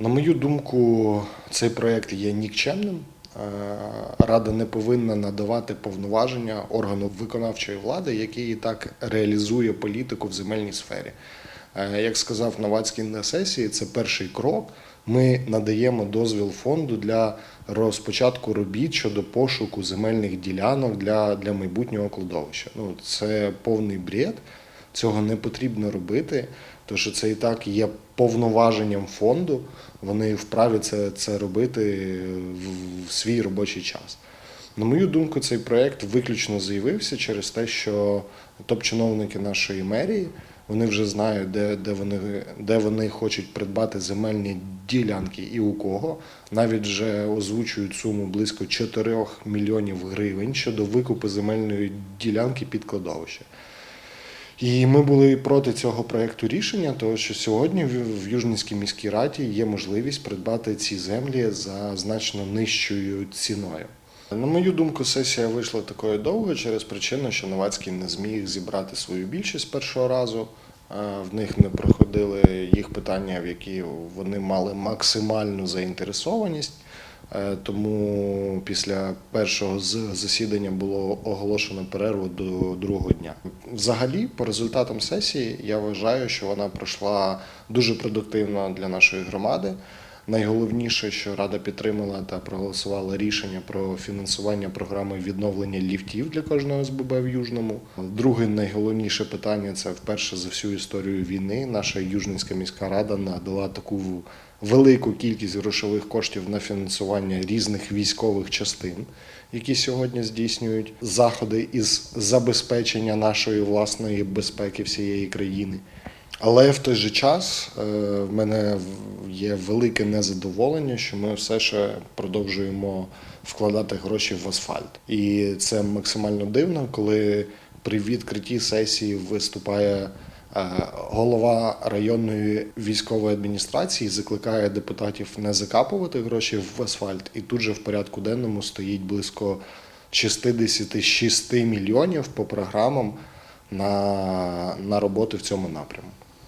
На мою думку, цей проєкт є нікчемним. Е, Рада не повинна надавати повноваження органу виконавчої влади, який і так реалізує політику в земельній сфері. Е, Як сказав Новацький на сесії, це перший крок. Ми надаємо дозвіл фонду для розпочатку робіт щодо пошуку земельних ділянок для, для майбутнього кладовища. Ну, це повний бред. Цього не потрібно робити, тому що це і так є повноваженням фонду. Вони вправі це, це робити в, свій робочий час. На мою думку, цей проєкт виключно заявився через те, що топ-чиновники нашої мерії вони вже знають, де, де, вони, де вони хочуть придбати земельні ділянки і у кого. Навіть вже озвучують суму близько 4 мільйонів гривень щодо викупу земельної ділянки під кладовище. І ми були проти цього проекту рішення, тому що сьогодні в Южницькій міській раді є можливість придбати ці землі за значно нижчою ціною. На мою думку, сесія вийшла такою довгою через причину, що Новацький не зміг зібрати свою більшість першого разу. В них не проходили їх питання, в які вони мали максимальну заінтересованість. Е, Тому після першого засідання було оголошено перерву до другого дня. Взагалі, по результатам сесії, я вважаю, що вона пройшла дуже продуктивно для нашої громади. Найголовніше, що Рада підтримала та проголосувала рішення про фінансування програми відновлення ліфтів для кожного СББ в Южному. Друге найголовніше питання це вперше за всю історію війни. Наша Южницька міська рада надала таку велику кількість грошових коштів на фінансування різних військових частин, які сьогодні здійснюють заходи із забезпечення нашої власної безпеки всієї країни. Але в той же час е, в мене є велике незадоволення, що ми все ще продовжуємо вкладати гроші в асфальт. І це максимально дивно, коли при відкритті сесії виступає е, голова районної військової адміністрації, закликає депутатів не закапувати гроші в асфальт, і тут же в порядку денному стоїть близько 66 мільйонів по програмам на, на роботи в цьому напрямку.